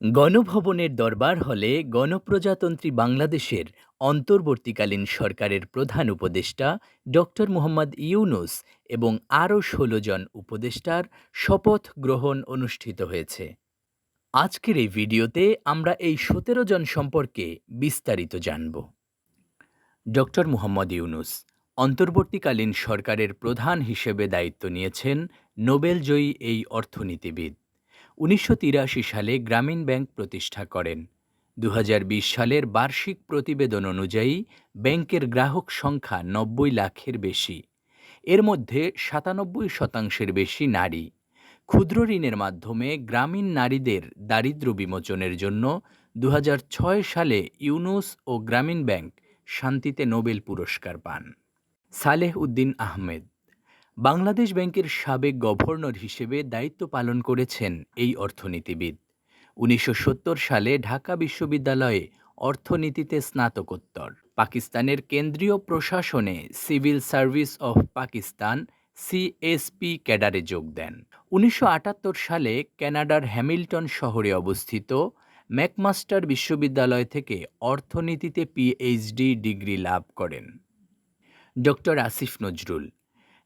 গণভবনের দরবার হলে গণপ্রজাতন্ত্রী বাংলাদেশের অন্তর্বর্তীকালীন সরকারের প্রধান উপদেষ্টা ডক্টর মুহম্মদ ইউনুস এবং আরও ষোলো জন উপদেষ্টার শপথ গ্রহণ অনুষ্ঠিত হয়েছে। আজকের এই ভিডিওতে আমরা এই সতেরো জন সম্পর্কে বিস্তারিত জানব। ডক্টর মুহম্মদ ইউনুস অন্তর্বর্তীকালীন সরকারের প্রধান হিসেবে দায়িত্ব নিয়েছেন নোবেলজয়ী এই অর্থনীতিবিদ। উনিশশো তিরাশি সালে গ্রামীণ ব্যাংক প্রতিষ্ঠা করেন। দু হাজার বিশ সালের বার্ষিক প্রতিবেদন অনুযায়ী ব্যাংকের গ্রাহক সংখ্যা নব্বই লাখের বেশি। এর মধ্যে সাতানব্বই শতাংশের বেশি নারী। ক্ষুদ্র ঋণের মাধ্যমে গ্রামীণ নারীদের দারিদ্র্য বিমোচনের জন্য দু হাজার ছয় সালে ইউনুস ও গ্রামীণ ব্যাংক শান্তিতে নোবেল পুরস্কার পান। সালেহ উদ্দিন আহমেদ বাংলাদেশ ব্যাংকের সাবেক গভর্নর হিসেবে দায়িত্ব পালন করেছেন এই অর্থনীতিবিদ। উনিশশো সত্তর সালে ঢাকা বিশ্ববিদ্যালয়ে অর্থনীতিতে স্নাতকোত্তর। পাকিস্তানের কেন্দ্রীয় প্রশাসনে civil service of Pakistan, CSP ক্যাডারে যোগ দেন। উনিশশো আটাত্তর সালে কানাডার হ্যামিল্টন শহরে অবস্থিত ম্যাকমাস্টার বিশ্ববিদ্যালয় থেকে অর্থনীতিতে পিএইচডি ডিগ্রি লাভ করেন। ডক্টর আসিফ নজরুল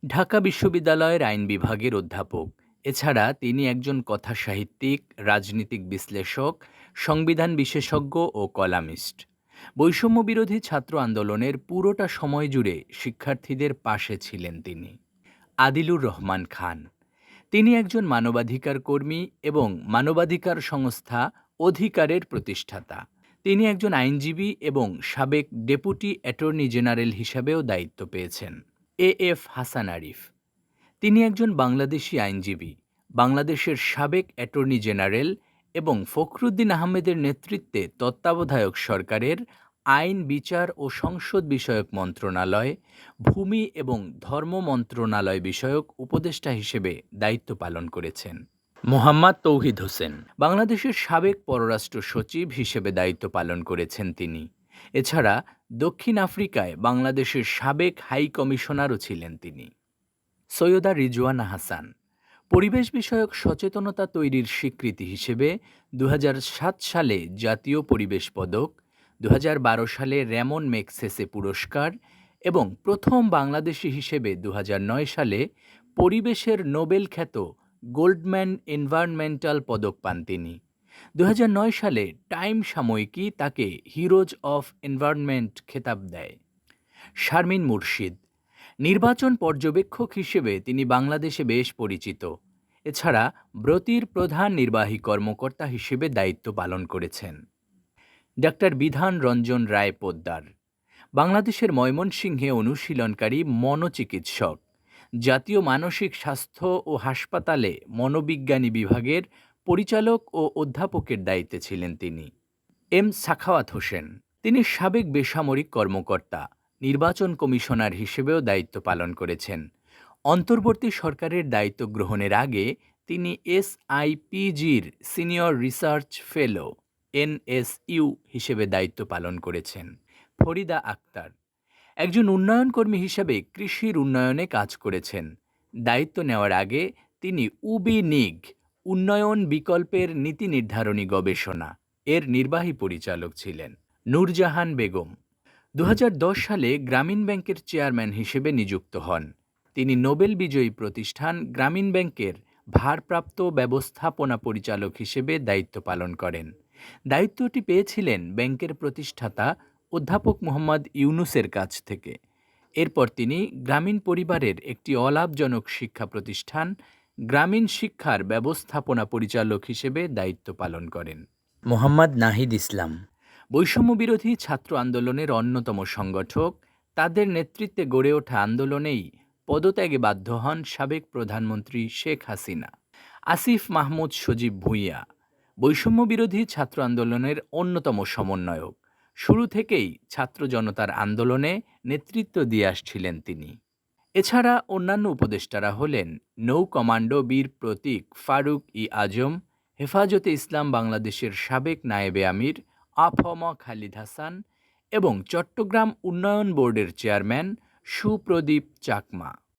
ঢাকা বিশ্ববিদ্যালয়ের আইন বিভাগের অধ্যাপক। এছাড়া তিনি একজন কথাসাহিত্যিক, রাজনীতিক বিশ্লেষক, সংবিধান বিশেষজ্ঞ ও কলামিস্ট। বৈষম্য বিরোধী ছাত্র আন্দোলনের পুরোটা সময় জুড়ে শিক্ষার্থীদের পাশে ছিলেন তিনি। আদিলুর রহমান খান। তিনি একজন মানবাধিকার কর্মী এবং মানবাধিকার সংস্থা অধিকারের প্রতিষ্ঠাতা। তিনি একজন আইনজীবী এবং সাবেক ডেপুটি অ্যাটর্নি জেনারেল হিসাবেও দায়িত্ব পেয়েছেন। A F Hasan Arif. তিনি একজন বাংলাদেশি আইনজীবী, বাংলাদেশের সাবেক অ্যাটর্নি জেনারেল এবং ফখরুদ্দিন আহমেদের নেতৃত্বে তত্ত্বাবধায়ক সরকারের আইন বিচার ও সংসদ বিষয়ক মন্ত্রণালয়, ভূমি এবং ধর্ম মন্ত্রণালয় বিষয়ক উপদেষ্টা হিসেবে দায়িত্ব পালন করেছেন। মোহাম্মদ তৌহিদ হোসেন, বাংলাদেশের সাবেক পররাষ্ট্র সচিব হিসেবে দায়িত্ব পালন করেছেন তিনি। এছাড়া দক্ষিণ আফ্রিকায় বাংলাদেশের সাবেক হাই কমিশনারও ছিলেন তিনি। সৈয়দা রিজওয়ানা হাসান, পরিবেশ বিষয়ক সচেতনতা তৈরির স্বীকৃতি হিসেবে দুহাজার সাত সালে জাতীয় পরিবেশ পদক, দুহাজার বারো সালে র্যামন মেক্সেসে পুরস্কার এবং প্রথম বাংলাদেশি হিসেবে দুহাজার নয় সালে পরিবেশের নোবেল খ্যাত গোল্ডম্যান এনভায়রনমেন্টাল পদক পান তিনি। দু হাজার নয় সালে টাইম সাময়িকী তাকে হিরোজ অফ এনভায়রনমেন্ট খেতাব দেয়। শারমিন মুর্শিদ, নির্বাচন পর্যবেক্ষক হিসেবে তিনি বাংলাদেশে বেশ পরিচিত। এছাড়া ব্রতির প্রধান নির্বাহী কর্মকর্তা হিসেবে দায়িত্ব পালন করেছেন। ডাক্তার বিধান রঞ্জন রায় পোদ্দার, বাংলাদেশের ময়মনসিংহে অনুশীলনকারী মনোচিকিৎসক, জাতীয় মানসিক স্বাস্থ্য ও হাসপাতালে মনোবিজ্ঞানী বিভাগের পরিচালক ও অধ্যাপকের দায়িত্বে ছিলেন তিনি। এম. সাখাওয়াত হোসেন। তিনি সাবেক বেসামরিক কর্মকর্তা, নির্বাচন কমিশনার হিসেবেও দায়িত্ব পালন করেছেন। অন্তর্বর্তী সরকারের দায়িত্ব গ্রহণের আগে তিনি এসআইপিজির সিনিয়র রিসার্চ ফেলো এনএসইউ হিসেবে দায়িত্ব পালন করেছেন। ফরিদা আক্তার। একজন উন্নয়নকর্মী হিসেবে কৃষির উন্নয়নে কাজ করেছেন। দায়িত্ব নেওয়ার আগে তিনি উবি নিগ উন্নয়ন বিকল্পের নীতি নির্ধারণী গবেষণা এর নির্বাহী পরিচালক ছিলেন নূরজাহান বেগম। দু হাজার দশ সালে গ্রামীণ ব্যাংকের চেয়ারম্যান হিসেবে নিযুক্ত হন। তিনি নোবেল বিজয়ী প্রতিষ্ঠান গ্রামীণ ব্যাংকের ভারপ্রাপ্ত ব্যবস্থাপনা পরিচালক হিসেবে দায়িত্ব পালন করেন। দায়িত্বটি পেয়েছিলেন ব্যাংকের প্রতিষ্ঠাতা অধ্যাপক মোহাম্মদ ইউনুসের কাছ থেকে। এরপর তিনি গ্রামীণ পরিবারের একটি অলাভজনক শিক্ষা প্রতিষ্ঠান গ্রামীণ শিক্ষার ব্যবস্থাপনা পরিচালক হিসেবে দায়িত্ব পালন করেন। মোহাম্মদ নাহিদ ইসলাম। বৈষম্য বিরোধী ছাত্র আন্দোলনের অন্যতম সংগঠক তাদের নেতৃত্বে গড়ে ওঠা আন্দোলনেই পদত্যাগে বাধ্য হন সাবেক প্রধানমন্ত্রী শেখ হাসিনা। আসিফ মাহমুদ সজীব ভূঁইয়া বৈষম্য বিরোধী ছাত্র আন্দোলনের অন্যতম সমন্বয়ক। শুরু থেকেই ছাত্র জনতার আন্দোলনে নেতৃত্ব দিয়ে আসছিলেন তিনি। এছাড়া অন্যান্য উপদেষ্টারা হলেন নৌ কমান্ডো বীর প্রতীক ফারুক ই আজম, হেফাজতে ইসলাম বাংলাদেশের সাবেক নায়েবে আমির আফম খালিদ হাসান এবং চট্টগ্রাম উন্নয়ন বোর্ডের চেয়ারম্যান সুপ্রদীপ চাকমা।